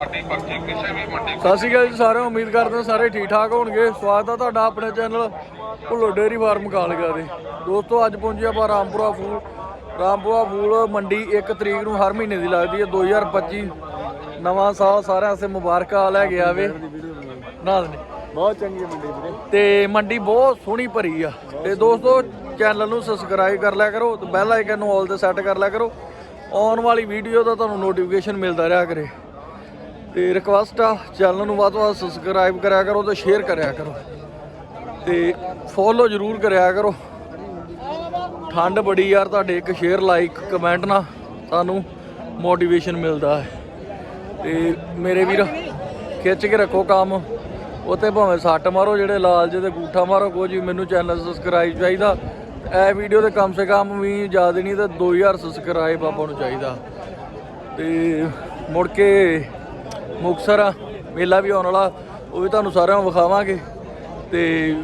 ਸਤਿ ਸ਼੍ਰੀ ਅਕਾਲ ਜੀ ਸਾਰਿਆਂ ਨੂੰ ਉਮੀਦ ਕਰਦੇ ਹਾਂ ਸਾਰੇ ਠੀਕ ਠਾਕ ਹੋਣਗੇ। ਸਵਾਗਤ ਆ ਤੁਹਾਡਾ ਆਪਣੇ ਚੈਨਲ ਭੁੱਲੋ ਡੇਅਰੀ ਫਾਰਮ ਕਾਲਗਾ ਦੇ। ਦੋਸਤੋ ਅੱਜ ਪਹੁੰਚੇ ਆਪਾਂ ਰਾਮਪੁਰਾ ਫੂਲ। ਰਾਮਪੁਰਾ ਫੂਲ ਮੰਡੀ 1 ਤਰੀਕ ਨੂੰ ਹਰ ਮਹੀਨੇ ਦੀ ਲੱਗਦੀ ਹੈ। 2025 ਨਵਾਂ ਸਾਲ ਸਾਰਿਆਂ ਵਾਸਤੇ ਮੁਬਾਰਕਾਂ ਲੈ ਕੇ ਆਵੇ। ਨਾ। ਦਨੇ ਬਹੁਤ ਚੰਗੀ ਮੰਡੀ ਵੀਰੇ। ਤੇ ਮੰਡੀ ਬਹੁਤ ਸੋਹਣੀ ਭਰੀ ਆ। ਤੇ ਦੋਸਤੋ ਚੈਨਲ ਨੂੰ ਸਬਸਕ੍ਰਾਈਬ ਕਰ ਲਿਆ ਕਰੋ ਤੇ ਬੈਲ ਆਈਕਨ ਨੂੰ ਆਲ ਤੇ ਸੈੱਟ ਕਰ ਲਿਆ ਕਰੋ। ਆਉਣ ਵਾਲੀ ਵੀਡੀਓ ਦਾ ਤੁਹਾਨੂੰ ਨੋਟੀਫਿਕੇਸ਼ਨ ਮਿਲਦਾ ਰਿਹਾ ਕਰੇ। ਤੇ ਰਿਕਵੈਸਟ ਆ ਚੈਨਲ ਨੂੰ ਵੱਧ ਤੋਂ ਵੱਧ ਸਬਸਕ੍ਰਾਈਬ ਕਰਿਆ ਕਰੋ ਤੇ ਸ਼ੇਅਰ ਕਰਿਆ ਕਰੋ। ਤੇ ਫੋਲੋ ਜ਼ਰੂਰ ਕਰਿਆ ਕਰੋ। ਠੰਡ ਬੜੀ ਯਾਰ ਤੁਹਾਡੇ, ਇੱਕ ਸ਼ੇਅਰ ਲਾਈਕ ਕਮੈਂਟ ਨਾਲ ਸਾਨੂੰ ਮੋਟੀਵੇਸ਼ਨ ਮਿਲਦਾ ਹੈ। ਤੇ ਮੇਰੇ ਵੀਰ, ਖਿੱਚ ਕੇ ਰੱਖੋ ਕੰਮ। ਉੱਤੇ ਭਾਵੇਂ ਸੱਟ ਮਾਰੋ, ਜਿਹੜੇ ਲਾਲ ਜਿਹੇ ਤੇ ਗੂਠਾ ਮਾਰੋ ਕੁਝ ਵੀ ਮੈਨੂੰ ਚੈਨਲ ਸਬਸਕ੍ਰਾਈਬ ਚਾਹੀਦਾ। ਇਹ ਵੀਡੀਓ ਤੇ ਕਮ ਸੇ ਕਮ ਵੀ ਜ਼ਿਆਦਾ ਨਹੀਂ ਤਾਂ 2000 ਸਬਸਕ੍ਰਾਈਬ ਆਪਾਂ ਨੂੰ ਚਾਹੀਦਾ। ਤੇ ਮੁੜ ਕੇ ਮੁਕਸਰ ਆ, ਮੇਲਾ ਵੀ ਆਉਣ ਵਾਲਾ ਉਹ ਵੀ ਤੁਹਾਨੂੰ ਸਾਰਿਆਂ ਨੂੰ ਵਿਖਾਵਾਂਗੇ। ਤੇ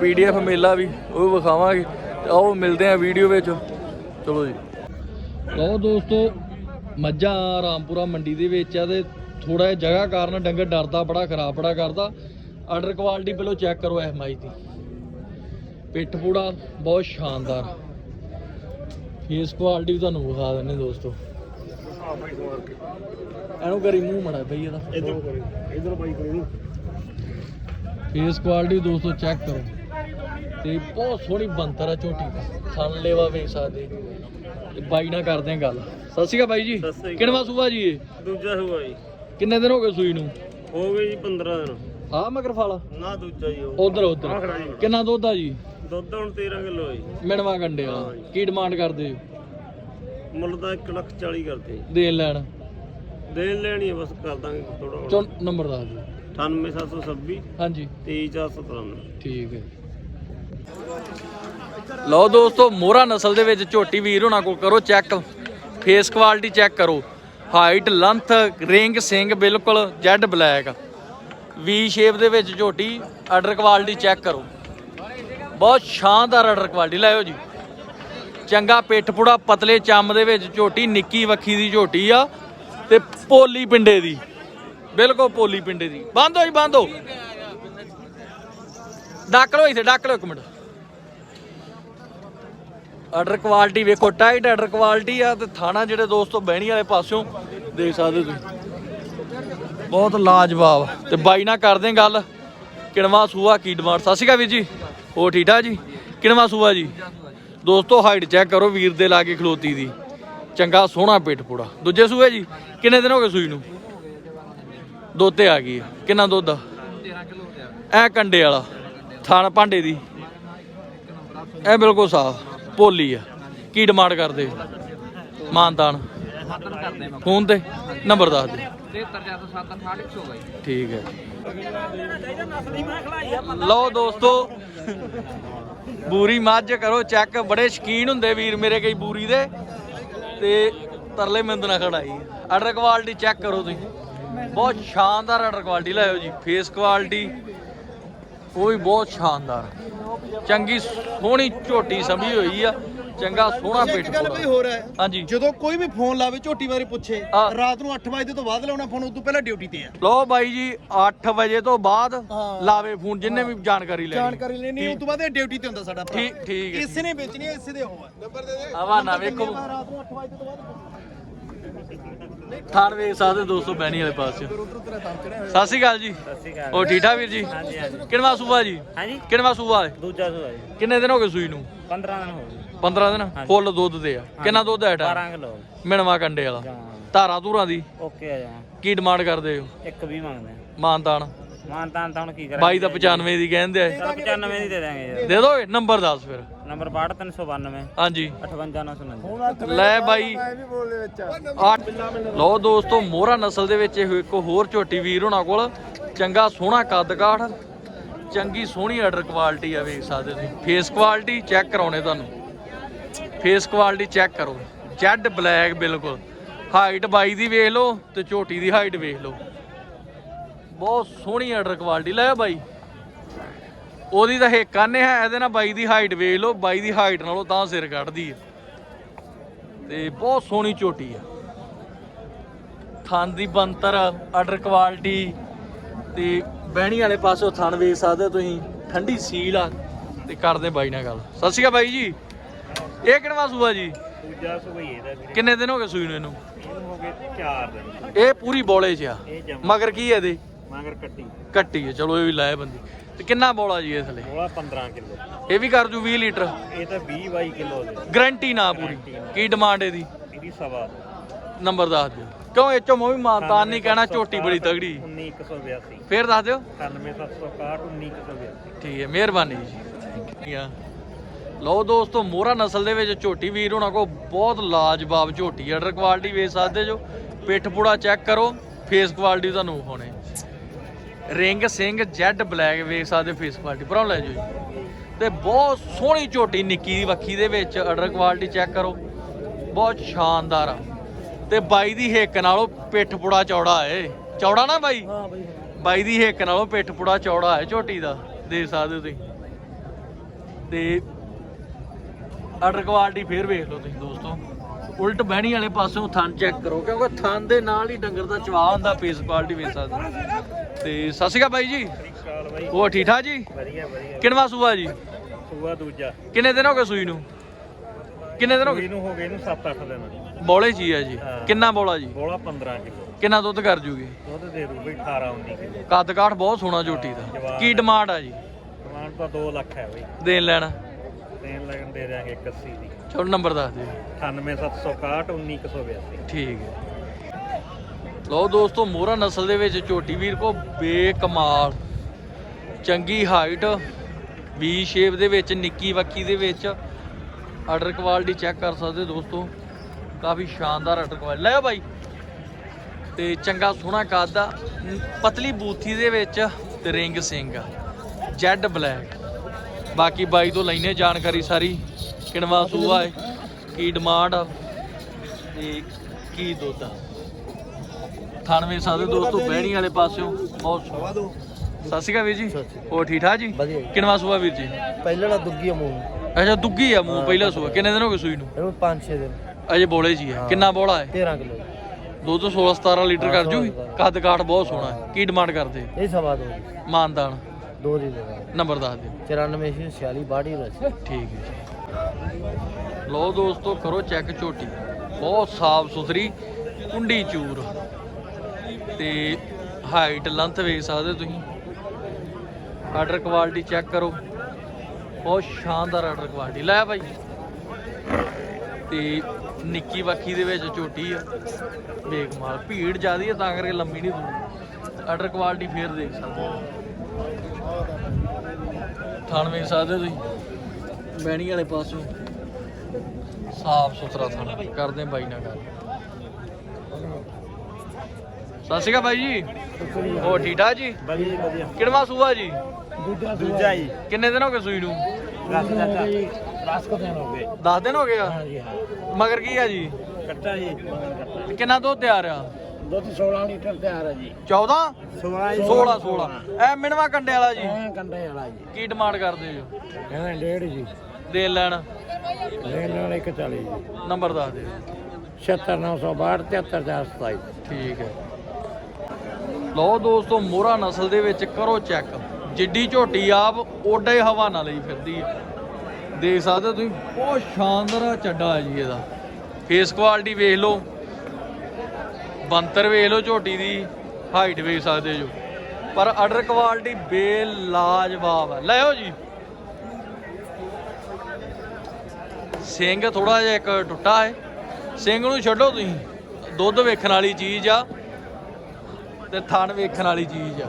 ਪੀਡੀਐਫ ਮੇਲਾ ਵੀ ਉਹ ਵੀ ਵਿਖਾਵਾਂਗੇ। ਤੇ ਆਓ ਮਿਲਦੇ ਆ ਵੀਡੀਓ ਵਿੱਚ। ਚਲੋ ਜੀ। ਲਓ ਦੋਸਤੋ ਮੱਝਾਂ ਰਾਮਪੁਰਾ ਮੰਡੀ ਦੇ ਵਿੱਚ ਆ ਤੇ ਥੋੜਾ ਜਿਹਾ ਜਗ੍ਹਾ ਕਾਰਨ ਡੰਗਰ ਡਰਦਾ ਬੜਾ ਖਰਾਬ ਬੜਾ ਕਰਦਾ। ਆਰਡਰ ਕੁਆਲਿਟੀ ਪਹਿਲਾਂ ਚੈੱਕ ਕਰੋ ਇਸ ਮਾਈ ਦੀ। ਪਿੱਠ ਪੂੜਾ ਬਹੁਤ ਸ਼ਾਨਦਾਰ। ਫੇਸ ਕੁਆਲਿਟੀ ਵੀ ਤੁਹਾਨੂੰ ਵਿਖਾ ਦਿੰਨੇ ਦੋਸਤੋ। ਇਹਨੂੰ ਕਰੀ ਮੂੰਹ ਮੜਾ ਬਈ ਇਹਦਾ। ਇਧਰ ਇਧਰ ਬਾਈ ਕੋਲ ਨੂੰ ਫੇਸ ਕੁਆਲਿਟੀ ਦੋਸਤੋ ਚੈੱਕ ਕਰੋ। ਤੇ ਬਹੁਤ ਸੋਹਣੀ ਬੰਤਰ ਆ ਝੋਟੀ ਦੀ। ਥਣ ਲੈਵਾ ਵੇਖ ਸਕਦੇ। ਤੇ ਬਾਈ ਨਾਲ ਕਰਦੇ ਆ ਗੱਲ। ਸਤਿ ਸ਼੍ਰੀ ਅਕਾਲ ਬਾਈ ਜੀ। ਸਤਿ ਸ਼੍ਰੀ ਅਕਾਲ। ਕਿੰਨਵਾ ਸੂਆ ਜੀ ਇਹ? ਦੂਜਾ ਹੋਊਗਾ ਜੀ। ਕਿੰਨੇ ਦਿਨ ਹੋ ਗਏ ਸੂਈ ਨੂੰ? ਹੋ ਗਏ ਜੀ 15 ਦਿਨ। ਆ ਮਗਰ ਫਲ। ਨਾ ਦੂਜਾ ਜੀ ਉਹ। ਉਧਰ ਉਧਰ। ਖੜਾ ਜੀ। ਕਿੰਨਾ ਦੁੱਧ ਆ ਜੀ? ਦੁੱਧ ਹੁਣ 13 ਕਿਲੋ ਜੀ। ਮਿਣਵਾ ਵਾਲਾ ਕੀ ਡਿਮਾਂਡ ਕਰਦੇ ਹੋ? ਮੁੱਲ ਤਾਂ 1 ਲੱਖ 40 ਕਰਦੇ ਜੀ। ਦੇਣ ਲੈਣ। ਦੇਣ ਲੈਣੀ ਹੈ ਬਸ ਕਰ ਦਾਂਗੇ ਥੋੜਾ ਚੋ ਨੰਬਰ ਦੱਸ ਦਿਓ। 98726 ਹਾਂਜੀ। 23497 ਠੀਕ ਹੈ ਲਓ ਦੋਸਤੋ ਮੋਹਰਾ ਨਸਲ ਦੇ ਵਿੱਚ ਝੋਟੀ ਵੀਰ ਹੋਣਾ ਕੋਲ ਕਰੋ ਚੈੱਕ। ਫੇਸ ਕੁਆਲਿਟੀ ਚੈੱਕ ਕਰੋ। ਹਾਈਟ ਲੈਂਥ ਰਿੰਗ ਸਿੰਘ ਬਿਲਕੁਲ ਜੈਡ ਬਲੈਕ। ਵੀ ਸ਼ੇਪ ਦੇ ਵਿੱਚ ਝੋਟੀ ਆਰਡਰ ਕੁਆਲਿਟੀ ਚੈੱਕ ਕਰੋ। ਬਹੁਤ ਸ਼ਾਨਦਾਰ ਆਰਡਰ ਕੁਆਲਿਟੀ ਲਾਇਓ ਜੀ। ਚੰਗਾ ਪਿੱਠ ਪੁੜਾ ਪਤਲੇ ਚੰਮ ਦੇ ਵਿੱਚ ਝੋਟੀ ਨਿੱਕੀ ਵੱਖੀ ਦੀ ਝੋਟੀ ਆ। ਤੇ ਪੋਲੀ ਪਿੰਡੇ ਦੀ। ਬਿਲਕੁਲ ਪੋਲੀ ਪਿੰਡੇ ਦੀ। ਬੰਦ ਹੋਈ ਬੰਦ ਹੋ। ਡੱਕ ਲਓ ਇੱਥੇ, ਡੱਕ ਲਓ ਇੱਕ ਮਿੰਟ। ਆਰਡਰ ਕੁਆਲਿਟੀ ਵੇਖੋ ਟਾਈਟ ਆਰਡਰ ਕੁਆਲਿਟੀ ਆ ਤੇ ਥਾਣਾ ਜਿਹੜੇ ਦੋਸਤੋ ਬਹਿਣੀ ਵਾਲੇ ਪਾਸਿਓਂ ਦੇਖ ਸਕਦੇ ਤੁਸੀਂ। ਬਹੁਤ ਲਾਜਵਾਬ। ਤੇ ਬਾਈ ਨਾਲ ਕਰਦੇ ਗੱਲ। ਕਿਣਵਾ ਸੂਆ ਕੀ ਡਿਮਾਂਡ ਸਤਿ ਸ਼੍ਰੀ ਅਕਾਲ ਵੀਰ ਜੀ। ਹੋ ਠੀਕ ਠਾਕ ਜੀ? ਕਿਣਵਾ ਸੂਆ ਜੀ। ਦੋਸਤੋ ਹਾਈਟ ਚੈੱਕ ਕਰੋ ਵੀਰ ਦੇ ਲਾਗੇ ਖਲੋਤੀ ਦੀ। ਚੰਗਾ ਸੋਹਣਾ ਪੇਟ ਪੂੜਾ। ਦੂਜੇ ਸੂਏ ਜੀ, ਕਿੰਨੇ ਦਿਨ ਹੋ ਗਏ ਸੂਈ ਨੂੰ? ਦੁੱਧ ਤੇ ਆ ਗਈ ਕਿੰਨਾ ਦੁੱਧ ਆ? 13 ਕਿਲੋ ਐ ਕੰਡੇ ਵਾਲਾ, ਥਾਣ ਭਾਂਡੇ ਦੀ। ਇਹ ਬਿਲਕੁਲ ਸਾਫ਼, ਭੋਲੀ ਆ। ਕੀ ਡਿਮਾਂਡ ਕਰਦੇ? ਮਾਨਤਾਨ ਫੋਨ ਤੇ? ਨੰਬਰ ਦੱਸ ਦੇ। ਠੀਕ ਹੈ। ਲਓ ਦੋਸਤੋ, ਬੂਰੀ ਮੱਝ ਕਰੋ ਚੈੱਕ। ਬੜੇ ਸ਼ਕੀਨ ਹੁੰਦੇ ਵੀਰ ਮੇਰੇ ਕਈ ਬੂਰੀ ਦੇ। ਤੇ ਤਰਲੇ ਮਿੰਦ ਨਾ ਖੜਾਈ। ਆਰਡਰ ਕੁਆਲਿਟੀ ਚੈੱਕ ਕਰੋ ਤੁਸੀਂ। ਬਹੁਤ ਸ਼ਾਨਦਾਰ ਆਰਡਰ ਕੁਆਲਿਟੀ ਲਾਇਓ ਜੀ। ਫੇਸ ਕੁਆਲਿਟੀ ਉਹ ਵੀ ਬਹੁਤ ਸ਼ਾਨਦਾਰ। ਚੰਗੀ ਸੋਹਣੀ ਝੋਟੀ ਸਮੀ ਹੋਈ ਆ। ਚੰਗਾ ਸੋਹਣਾ ਇੱਕ ਪਿੱਠ ਗੱਲ ਵੀ ਪੂੜਾ ਹੋਰ ਹੈ। ਹਾਂਜੀ। ਜਦੋਂ ਕੋਈ ਵੀ ਫੋਨ ਲਾਵੇ ਝੋਟੀ ਬਾਰੇ ਪੁੱਛੇ ਹਾਂ। ਰਾਤ ਨੂੰ 8 ਵਜੇ ਤੋਂ ਬਾਅਦ ਲਾਉਣਾ ਫੋਨ ਉਦੋਂ ਪਹਿਲਾਂ ਡਿਊਟੀ ਤੇ ਆ। ਲੋ ਬਾਈ ਜੀ 8 ਵਜੇ ਤੋਂ ਬਾਅਦ ਹਾਂ। ਲਾਵੇ ਫੋਨ ਜਿੰਨੇ ਵੀ ਜਾਣਕਾਰੀ ਲੈਣੀ। ਜਾਣਕਾਰੀ ਲੈਣੀ ਉਸ ਤੋਂ ਬਾਅਦ ਇਹ ਡਿਊਟੀ ਤੇ ਹੁੰਦਾ ਸਾਡਾ ਭਰਾ। ਠੀਕ ਠੀਕ ਹੈ। ਇਸੇ ਨੇ ਵੇਚਣੀ ਹੈ ਇਸੇ ਦੇ ਉਹ ਹੈ। ਨੰਬਰ ਦੇ ਦੇ। ਹਵਾਨਾ ਵੇਖੋ। ਰਾਤ ਨੂੰ 8 ਵਜੇ ਤੋਂ ਬਾਅਦ। ਥਾਣ ਵੇਖ ਸਕਦੇ ਦੋਸਤੋ ਬੈਣੀ ਵਾਲੇ ਪਾਸੇ ਸਤਿ ਸ਼੍ਰੀ ਅਕਾਲ ਜੀ। ਸਤਿ ਸ਼੍ਰੀ ਉਹ ਠੀਕ ਠਾਕ ਵੀਰ ਜੀ? ਕਿੰਨਵਾ ਸੂਆ ਜੀ? ਹਾਂਜੀ। ਕਿੰਨਵਾ ਸੂਆ ਹੈ? ਦੂਜਾ ਸੂਆ ਜੀ। ਕਿੰਨੇ ਦਿਨ ਹੋ ਗਏ ਸੂਈ ਨੂੰ? 15 ਦਿਨ ਹੋ ਗਏ। 15 ਦਿਨ? ਫੁੱਲ ਦੁੱਧ ਦੇ ਆ। ਕਿੰਨਾ ਦੁੱਧ ਹੈ ਟਾ 12 ਕਿਲੋ। ਮਿਣਵਾ ਕੰਡੇ ਵਾਲਾ। ਧਾਰਾਂ ਧੂਰਾਂ ਦੀ? ਓਕੇ ਆ ਜਾ। ਕੀ ਡਿਮਾਂਡ ਕਰਦੇ ਹੋ? ਇੱਕ ਵੀ ਮੰਗਦੇ ਮਾਨਤਾਨ। ਮਾਨ ਤਾਂ ਤਾਂ ਹੁਣ ਕੀ ਕਰਾਂ ਬਾਈ ਦਾ 95 ਦੀ ਕਹਿੰਦੇ ਆ। 95 ਦੀ ਦੇ ਦਾਂਗੇ ਯਾਰ। ਦੇ ਦੋ ਨੰਬਰ ਦੱਸ ਫਿਰ। ਨੰਬਰ 62392 ਹਾਂਜੀ। 58999 ਲੈ ਬਾਈ। ਲਓ ਦੋਸਤੋ ਮੋਹਰਾ ਨਸਲ ਦੇ ਵਿੱਚ ਇਹ ਇੱਕ ਹੋਰ ਝੋਟੀ ਵੀਰ ਹੋਣਾ ਕੋਲ। ਚੰਗਾ ਸੋਹਣਾ ਕੱਦ ਕਾਠ। ਚੰਗੀ ਸੋਹਣੀ ਆਰਡਰ ਕੁਆਲਿਟੀ ਆ ਵੇਖ ਸਕਦੇ ਤੁਸੀਂ। ਫੇਸ ਕੁਆਲਿਟੀ ਚੈੱਕ ਕਰਾਉਣੇ ਤੁਹਾਨੂੰ। ਫੇਸ ਕੁਆਲਿਟੀ ਚੈੱਕ ਕਰੋ। ਜੈਡ ਬਲੈਕ ਬਿਲਕੁਲ। ਹਾਈਟ ਬਾਈ ਦੀ ਵੇਖ ਲਓ ਤੇ ਝੋਟੀ ਦੀ ਹਾਈਟ ਵੇਖ ਲਓ। ਬਹੁਤ ਸੋਹਣੀ ਆਰਡਰ ਕੁਆਲਿਟੀ ਲੈ ਬਾਈ। ਉਹਦੀ ਤਾਂ ਹੇਕਾ ਨੇ ਹੈ ਇਹਦੇ ਨਾਲ ਬਾਈ ਦੀ ਹਾਈਟ ਵੇਖ ਲਓ, ਬਾਈ ਦੀ ਹਾਈਟ ਨਾਲੋਂ ਤਾਂ ਸਿਰ ਕੱਢਦੀ ਹੈ ਤੇ ਬਹੁਤ ਸੋਹਣੀ ਝੋਟੀ ਆ। ਥਣ ਦੀ ਬੰਤਰ ਆਰਡਰ ਕੁਆਲਿਟੀ ਤੇ ਬਹਿਣੀ ਵਾਲੇ ਪਾਸੋਂ ਥਣ ਵੇਚ ਸਕਦੇ ਹੋ ਤੁਸੀਂ। ਠੰਡੀ ਸੀਲ ਆ, ਤੇ ਕਰਦੇ ਬਾਈ ਨਾਲ ਗੱਲ। ਸਤਿ ਸ਼੍ਰੀ ਅਕਾਲ ਬਾਈ ਜੀ। ਇਹ ਕਿਹੜਾ ਸੂਆ ਜੀ? ਦੂਜਾ ਸੁਭਈ ਇਹਦਾ ਵੀਰੇ। ਕਿੰਨੇ ਦਿਨ ਹੋ ਗਏ ਸੂਈ ਨੂੰ ਇਹਨੂੰ? ਇਹਨੂੰ ਹੋ ਗਏ 4 ਦਿਨ। ਇਹ ਪੂਰੀ ਬੋਲੇ 'ਚ ਆ। ਇਹ ਜਮ। ਮਗਰ ਕੀ ਹੈ ਇਹਦੇ? ਮਗਰ ਕੱਟੀ। ਕੱਟੀ ਹੈ ਚਲੋ ਇਹ ਵੀ ਲਾਏ ਬੰਦੀ। ਤੇ ਕਿੰਨਾ ਬੋਲਾ ਜੀ ਇਹ ਥਲੇ? ਥੋੜਾ 15 ਕਿਲੋ। ਇਹ ਵੀ ਕਰ ਜੂ 20 ਲੀਟਰ। ਇਹ ਤਾਂ 20 22 ਕਿਲੋ ਦੇ। ਗਰੰਟੀ ਨਾ ਪੂਰੀ। ਕੀ ਡਿਮਾਂਡ ਇਹਦੀ? ਇਹਦੀ ਸਵਾ ਨੰਬਰ ਦੱਸ ਦਿਓ। ਕਿਉਂ ਇਹ ਚੋਂ ਮੈਂ ਵੀ ਮਾਨਤਾਨ ਨਹੀਂ ਕਹਿਣਾ ਝੋਟੀ ਬੜੀ ਤਗੜੀ। 19182 ਫੇਰ ਦੱਸ ਦਿਓ। 97761 19182 ਠੀਕ ਹੈ ਮਿਹਰਬਾਨੀ ਜੀ। ਠੀਕ ਆ। ਲਓ ਦੋਸਤੋ ਮੋਹਰਾ ਨਸਲ ਦੇ ਵਿੱਚ ਝੋਟੀ ਵੀਰ ਹੋਣਾ ਕੋ ਬਹੁਤ ਲਾਜਵਾਬ ਝੋਟੀ ਆਰਡਰ ਕੁਆਲਿਟੀ ਵੇਚ ਸਕਦੇ ਜੋ। ਪਿੱਠ ਪੂੜਾ ਚੈੱਕ ਕਰੋ ਫੇਸ ਕੁਆਲਿਟੀ ਤੁਹਾਨੂੰ ਹੋਣੇ। ਰਿੰਗ ਸਿੰਘ ਜੈਡ ਬਲੈਕ ਵੇਖ ਸਕਦੇ ਫੇਸ ਕੁਆਲਿਟੀ ਭਰਾ ਲੈ ਜੀ। ਤੇ ਬਹੁਤ ਸੋਹਣੀ ਝੋਟੀ ਨਿੱਕੀ ਦੀ ਵੱਖੀ ਦੇ ਵਿੱਚ ਆਰਡਰ ਕੁਆਲਿਟੀ ਚੈੱਕ ਕਰੋ। ਬਹੁਤ ਸ਼ਾਨਦਾਰ ਆ। ਤੇ ਬਾਈ ਦੀ ਹਿੱਕ ਨਾਲੋਂ ਪਿੱਠ ਪੁੜਾ ਚੌੜਾ ਏ। ਚੌੜਾ ਨਾ ਬਾਈ? ਹਾਂ ਬਈ। ਬਾਈ ਦੀ ਹਿੱਕ ਨਾਲੋਂ ਪਿੱਠ ਪੁੜਾ ਚੌੜਾ ਹੈ ਝੋਟੀ ਦਾ। ਦੇਖ ਸਕਦੇ ਹੋ ਤੁਸੀਂ। ਤੇ ਆਰਡਰ ਕੁਆਲਿਟੀ ਫੇਰ ਵੇਖ ਲਓ ਤੁਸੀਂ ਦੋਸਤੋ। ਉਲਟ ਬਹਿਣੀ ਵਾਲੇ ਪਾਸੋਂ ਥਣ ਚੈੱਕ ਕਰੋ ਕਿਉਂਕਿ ਥਣ ਦੇ ਨਾਲ ਹੀ ਡੰਗਰ ਦਾ ਚਵਾ ਹੁੰਦਾ ਫੇਸ ਕੁਆਲਿਟੀ ਵੇਖ ਸਕਦੇ। ਤੇ ਸਤਿ ਸ਼੍ਰੀ ਅਕਾਲ ਬਾਈ ਜੀ। ਉਹ ਠੀਕ ਠਾਕ ਜੀ? ਵਧੀਆ ਵਧੀਆ। ਕਿੰਨਵਾ ਸੂਆ ਜੀ? ਸੂਆ ਦੂਜਾ। ਕਿੰਨੇ ਦਿਨ ਹੋ ਗਏ ਸੂਈ ਨੂੰ? ਕਿੰਨੇ ਦਿਨ ਹੋ ਗਏ? ਇਹਨੂੰ ਹੋ ਗਏ ਇਹਨੂੰ 7-8 ਦਿਨ। ਬੋਲੇ ਜੀ ਆ ਜੀ। ਕਿੰਨਾ ਬੋਲਾ ਜੀ? ਬੋਲਾ 15 ਕਿਲੋ। ਕਿੰਨਾ ਦੁੱਧ ਕਰ ਜੂਗੀ? ਦੁੱਧ ਦੇ ਦੂ ਬਈ 18 19 ਕਿਲੋ। ਕੱਦ ਕਾਠ ਬਹੁਤ ਸੋਹਣਾ ਝੋਟੀ ਦਾ। ਕੀ ਡਿਮਾਂਡ ਆ ਜੀ? ਕਮਾਂਡ ਤਾਂ 2 ਲੱਖ ਹੈ ਬਈ। ਦੇਣ ਲੈਣਾ। ਦੇਣ ਲੱਗਣ ਦੇ ਦਿਆਂਗੇ 81 ਦੀ। ਚਲੋ ਨੰਬਰ ਦੱਸ ਦਿਓ। 98761 19182 ਠੀਕ ਹੈ। ਲਓ ਦੋਸਤੋ ਮੋਹਰਾ ਨਸਲ ਦੇ ਵਿੱਚ ਝੋਟੀ ਵੀਰ ਕੋ ਬੇਕਮਾਲ। ਚੰਗੀ ਹਾਈਟ ਵੀ ਸ਼ੇਪ ਦੇ ਵਿੱਚ ਨਿੱਕੀ ਵੱਕੀ ਦੇ ਵਿੱਚ। ਆਰਡਰ ਕੁਆਲਿਟੀ ਚੈੱਕ ਕਰ ਸਕਦੇ ਦੋਸਤੋ। ਕਾਫੀ ਸ਼ਾਨਦਾਰ ਆਰਡਰ ਕੁਆਲਿਟੀ ਲਿਓ ਬਾਈ। ਤੇ ਚੰਗਾ ਸੋਹਣਾ ਕੱਦ ਆ। ਪਤਲੀ ਬੂਥੀ ਦੇ ਵਿੱਚ ਤੇ ਰਿੰਗ ਸਿੰਘ ਜੈਡ ਬਲੈਕ। ਬਾਕੀ ਬਾਈ ਤੋਂ ਲੈਨੇ ਜਾਣਕਾਰੀ ਸਾਰੀ ਕਿਣਵਾ ਸੂਆ ਹੈ ਕੀ ਡਿਮਾਂਡ ਆ ਤੇ ਕੀ ਦੁੱਧ ਆ। ਥਾਨਵੇਂ ਸਾਡੇ ਦੋਸਤੋ ਬਹਿਣੀ ਵਾਲੇ ਪਾਸਿਓਂ ਬਹੁਤ ਸਤਿ ਸ਼੍ਰੀ ਅਕਾਲ ਵੀਰ ਜੀ। ਹੋਰ ਠੀਕ ਠਾਕ ਜੀ। ਕਿਣਵਾ ਸੂਆ ਵੀਰ ਜੀ? ਪਹਿਲਾਂ ਨਾ ਦੁੱਗੀ ਮੂੰਹ। ਅੱਛਾ ਦੁੱਗੀ ਆ ਮੂੰਹ ਪਹਿਲਾ ਸੂਆ। ਕਿੰਨੇ ਦਿਨ ਹੋ ਗਏ ਸੂਈ ਨੂੰ? ਇਹਨੂੰ 5-6 ਦਿਨ। ਅਜੇ ਬੋਲੇ ਜੀ ਹੈ। ਕਿੰਨਾ ਬੋਲਾ ਹੈ? 13 ਕਿਲੋ। ਦੁੱਧ 16 17 ਲੀਟਰ ਕਰ ਜੂਗੀ ਕੱਦ ਕਾਠ ਬਹੁਤ ਸੋਹਣਾ ਹੈ। ਕੀ ਡਿਮਾਂਡ ਕਰਦੇ? ਇਹ ਸਵਾ ਦੋ। ਮਾਨਦਾਨ। ਦੋ ਦੀ ਦੇ ਨੰਬਰ ਦੱਸ ਦਿਓ। 94 46 ਠੀਕ ਹੈ ਜੀ। ਲਓ ਦੋਸਤੋ, ਕਰੋ ਚੈੱਕ ਝੋਟੀ। ਬਹੁਤ ਸਾਫ਼ ਸੁਥਰੀ ਕੁੰਡੀ ਚੂਰ। ਤੇ ਹਾਈਟ ਲੰਥ ਵੇਖ ਸਕਦੇ ਤੁਸੀਂ। ਆਰਡਰ ਕੁਆਲਿਟੀ ਚੈੱਕ ਕਰੋ। ਬਹੁਤ ਸ਼ਾਨਦਾਰ ਆਰਡਰ ਕੁਆਲਿਟੀ ਲੈ ਭਾਈ ਤੇ ਨਿੱਕੀ ਵੱਖੀ ਦੇ ਵਿੱਚ ਝੋਟੀ ਆ। ਬੇਕਮਾਲ ਭੀੜ ਜ਼ਿਆਦੀ ਆ, ਤਾਂ ਕਰਕੇ ਲੰਮੀ ਨਹੀਂ ਦੂਰ ਆਰਡਰ ਕੁਆਲਿਟੀ ਫੇਰ ਦੇਖ ਸਕਦੇ ਹੋ। ਥਣ ਵੇਖ ਸਕਦੇ ਹੋ ਤੁਸੀਂ? ਬਹਿਣੀ ਵਾਲੇ ਪਾਸੋਂ। ਸਾਫ਼ ਸੁਥਰਾ ਥਣ। ਕਰਦੇ ਹਾਂ ਬਾਈ ਨਾਲ ਗੱਲ। ਸਤਿ ਸ਼੍ਰੀ ਅਕਾਲ ਬਾਈ ਜੀ। ਹੋਰ ਠੀਕ ਠਾਕ ਜੀ? ਵਧੀਆ ਵਧੀਆ ਕਿਹੜਾ ਸੂਆ ਜੀ? ਦੂਜਾ ਜੀ। ਕਿੰਨੇ ਦਿਨ ਹੋ ਗਏ ਸੂਈ ਨੂੰ? ਰਸ ਚਾਚਾ ਰਸ ਕੋ ਦਿਨ ਹੋ ਗਏ। 10 ਦਿਨ ਹੋ ਗਏ ਆ? ਹਾਂ। ਮਗਰ ਕੀ ਆ ਜੀ? ਕੱਟਾ ਜੀ ਕਿੰਨਾ ਦੁੱਧ ਤਿਆਰ ਆ? ਦੁੱਧ 16 ਲੀਟਰ ਤਿਆਰ ਹੈ ਜੀ। 14 ਸਵਾਈ 16 16 ਐ ਮਿਣਵਾ ਕੰਡੇ ਵਾਲਾ ਜੀ? ਕੰਡੇ ਵਾਲਾ ਜੀ। ਕੀ ਡਿਮਾਂਡ ਕਰਦੇ ਜੋ? ਕਹਿੰਦਾ ਡੇਢ ਜੀ। ਦੇ ਲੈਣ? ਲੈਣ ਨਾਲ 140 ਜੀ। ਨੰਬਰ ਦੱਸ ਦਿਓ। 76962 73427 ਠੀਕ ਹੈ। ਲਓ ਦੋਸਤੋ ਮੋਹਰਾ ਨਸਲ ਦੇ ਵਿੱਚ ਕਰੋ ਚੈੱਕ ਜਿੱਡੀ ਝੋਟੀ ਆਪ ਓਡਾ ਹੀ ਹਵਾ ਨਾਲ ਲਈ ਫਿਰਦੀ ਹੈ। ਦੇਖ ਸਕਦੇ ਹੋ ਤੁਸੀਂ ਬਹੁਤ ਸ਼ਾਨਦਾਰ ਚੱਡਾ ਹੈ ਜੀ ਇਹਦਾ। ਫੇਸ ਕੁਆਲਿਟੀ ਵੇਖ ਲਓ। ਬੰਤਰ ਵੇਖ ਲਓ ਝੋਟੀ ਦੀ ਹਾਈਟ ਵੇਖ ਸਕਦੇ ਜੋ। ਪਰ ਆਰਡਰ ਕੁਆਲਿਟੀ ਬੇਲਾਜਵਾਬ ਹੈ ਲੈਓ ਜੀ। ਸਿੰਘ ਥੋੜਾ ਜਿਹਾ ਇੱਕ ਟੁੱਟਾ ਹੈ। ਸਿੰਘ ਨੂੰ ਛੱਡੋ ਤੁਸੀਂ। ਦੁੱਧ ਵੇਖਣ ਵਾਲੀ ਚੀਜ਼ ਆ ਤੇ ਥਣ ਵੇਖਣ ਵਾਲੀ ਚੀਜ਼ ਆ।